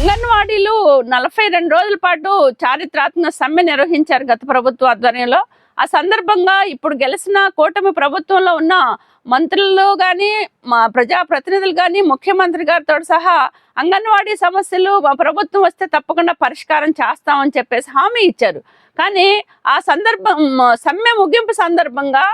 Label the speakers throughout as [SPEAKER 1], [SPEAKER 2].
[SPEAKER 1] అంగన్వాడీలు నలభై రెండు రోజుల పాటు చారిత్రాత్మక సమ్మె నిర్వహించారు గత ప్రభుత్వ ఆధ్వర్యంలో. ఆ సందర్భంగా ఇప్పుడు గెలిచిన కూటమి ప్రభుత్వంలో ఉన్న మంత్రులు కానీ మా ప్రజాప్రతినిధులు కానీ ముఖ్యమంత్రి గారితో సహా అంగన్వాడీ సమస్యలు మా ప్రభుత్వం వస్తే తప్పకుండా పరిష్కారం చేస్తామని చెప్పేసి హామీ ఇచ్చారు. కానీ ఆ సందర్భం సమ్మె ముగింపు సందర్భంగా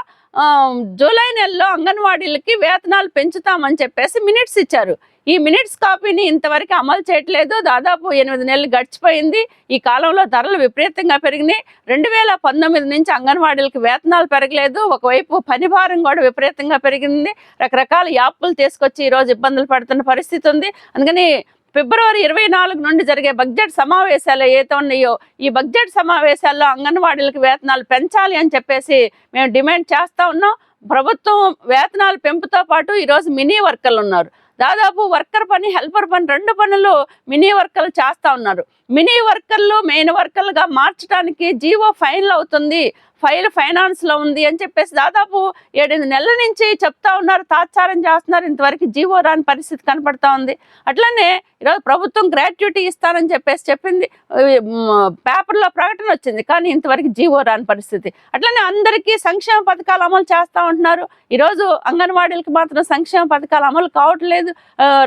[SPEAKER 1] జూలై నెలలో అంగన్వాడీలకి వేతనాలు పెంచుతామని చెప్పేసి మినిట్స్ ఇచ్చారు. ఈ మినిట్స్ కాపీని ఇంతవరకు అమలు చేయట్లేదు. దాదాపు ఎనిమిది నెలలు గడిచిపోయింది. ఈ కాలంలో ధరలు విపరీతంగా పెరిగినాయి. రెండు వేల పంతొమ్మిది నుంచి అంగన్వాడీలకు వేతనాలు పెరగలేదు. ఒకవైపు పని భారం కూడా విపరీతంగా పెరిగింది. రకరకాల యాప్లు తీసుకొచ్చి ఈరోజు ఇబ్బందులు పడుతున్న పరిస్థితి ఉంది. అందుకని ఫిబ్రవరి ఇరవై నాలుగు నుండి జరిగే బడ్జెట్ సమావేశాలు ఏతో ఉన్నాయో ఈ బడ్జెట్ సమావేశాల్లో అంగన్వాడీలకు వేతనాలు పెంచాలి అని చెప్పేసి మేము డిమాండ్ చేస్తూ ఉన్నాం. ప్రభుత్వం వేతనాలు పెంపుతో పాటు ఈరోజు మినీ వర్కర్లు ఉన్నారు. దాదాపు వర్కర్ పని హెల్పర్ పని రెండు పనులు మినీ వర్కర్లు చేస్తూ ఉన్నారు. మినీ వర్కర్లు మెయిన్ వర్కర్లుగా మార్చడానికి జీవో ఫైన్లు అవుతుంది ఫైల్ ఫైనాన్స్లో ఉంది అని చెప్పేసి దాదాపు ఏడెనిమిది నెలల నుంచి చెప్తా ఉన్నారు తాత్సారం చేస్తున్నారు. ఇంతవరకు జీవో రాని పరిస్థితి కనపడతా ఉంది. అట్లనే ఈరోజు ప్రభుత్వం గ్రాట్యుటీ ఇస్తానని చెప్పేసి చెప్పింది. పేపర్లో ప్రకటన వచ్చింది కానీ ఇంతవరకు జీవో రాని పరిస్థితి. అట్లనే అందరికీ సంక్షేమ పథకాలు అమలు చేస్తూ ఉంటున్నారు. ఈరోజు అంగన్వాడీలకు మాత్రం సంక్షేమ పథకాలు అమలు కావట్లేదు. లేదు.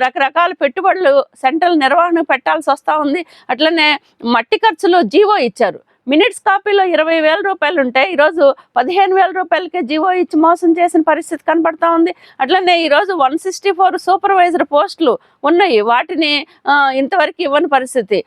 [SPEAKER 1] రకరకాల పెట్టుబడులు సెంట్రల్ నిర్వహణ పెట్టాల్సి వస్తూ ఉంది. అట్లనే మట్టి ఖర్చులు జీవో ఇచ్చారు. మినిట్స్ కాపీలో ఇరవై వేల రూపాయలు ఉంటే ఈరోజు పదిహేను వేల రూపాయలకే జీవో ఇచ్చి మోసం చేసిన పరిస్థితి కనపడతా ఉంది. అట్లనే ఈరోజు వన్ సిక్స్టీ ఫోర్ సూపర్వైజర్ పోస్టులు ఉన్నాయి. వాటిని ఇంతవరకు ఇవ్వని పరిస్థితి.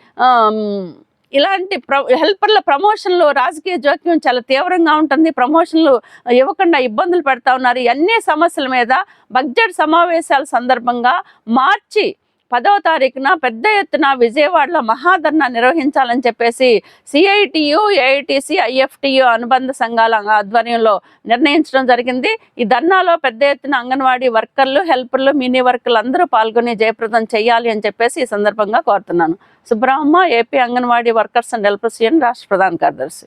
[SPEAKER 1] ఇలాంటి ప్ర హెల్పర్ల ప్రమోషన్లు రాజకీయ జోక్యం చాలా తీవ్రంగా ఉంటుంది. ప్రమోషన్లు ఇవ్వకుండా ఇబ్బందులు పెడతా ఉన్నారు. ఇవన్నీ అన్ని సమస్యల మీద బడ్జెట్ సమావేశాల సందర్భంగా మార్చి పదవ తారీఖున పెద్ద ఎత్తున విజయవాడలో మహాధర్నా నిర్వహించాలని చెప్పేసి సిఐటియు ఏఐటిసి ఐఎఫ్టియు అనుబంధ సంఘాల ఆధ్వర్యంలో నిర్ణయించడం జరిగింది. ఈ ధర్నాలో పెద్ద ఎత్తున అంగన్వాడీ వర్కర్లు హెల్పర్లు మినీ వర్కర్లు అందరూ పాల్గొని జయప్రదం చేయాలి అని చెప్పేసి ఈ సందర్భంగా కోరుతున్నాను. Subrahma AP anganwadi workers and helpers union రాష్ట్ర ప్రధాన కార్యదర్శి.